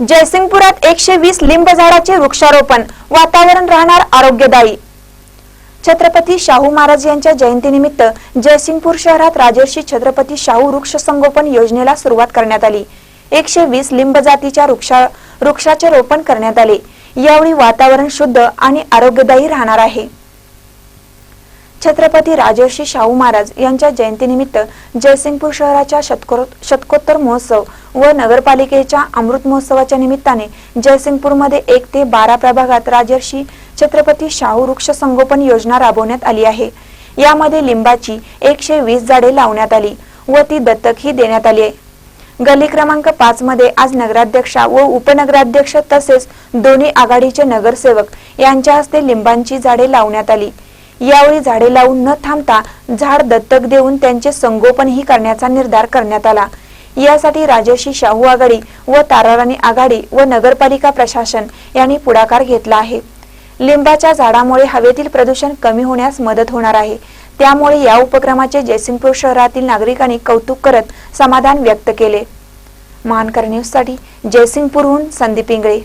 जयसिंगपुरात एकशे वीस लिंब झाडाचे वृक्षारोपण. वातावरण राहणार आरोग्यदायी. छत्रपती शाहू महाराज यांच्या जयंतीनिमित्त जयसिंगपूर शहरात राजर्षी छत्रपती शाहू वृक्ष संगोपन योजनेला सुरुवात करण्यात आली. एकशे वीस लिंब जातीच्या वृक्षा वृक्षाचे रोपण करण्यात आले. यावेळी वातावरण शुद्ध आणि आरोग्यदायी राहणार आहे. छत्रपती राजर्षी शाहू महाराज यांच्या जयंतीनिमित्त जयसिंगपूर शहराच्या शतकोत्तर महोत्सव व नगरपालिकेच्या अमृत महोत्सवाच्या निमित्ताने जयसिंगपूरमध्ये एक ते बारा प्रभागात राजर्षी छत्रपती शाहू वृक्ष संगोपन योजना राबवण्यात आली आहे. यामध्ये लिंबाची एकशे वीस झाडे लावण्यात आली व ती दत्तकही देण्यात आली आहे. क्रमांक पाच मध्ये आज नगराध्यक्षा व उपनगराध्यक्ष तसेच दोन्ही आघाडीचे नगरसेवक यांच्या हस्ते लिंबांची झाडे लावण्यात आली. यावेळी झाडे लावून न थांबता झाड दत्तक देऊन त्यांचे संगोपनही करण्याचा निर्धार करण्यात आला. यासाठी राजर्षी शाहू आघाडी व ताराराणी आघाडी व नगरपालिका प्रशासन यांनी पुढाकार घेतला आहे. लिंबाच्या झाडामुळे हवेतील प्रदूषण कमी होण्यास मदत होणार आहे. त्यामुळे या उपक्रमाचे जयसिंगपूर शहरातील नागरिकांनी कौतुक करत समाधान व्यक्त केले. महानकर न्यूजसाठी जयसिंगपूरहून संदीप इंगळे.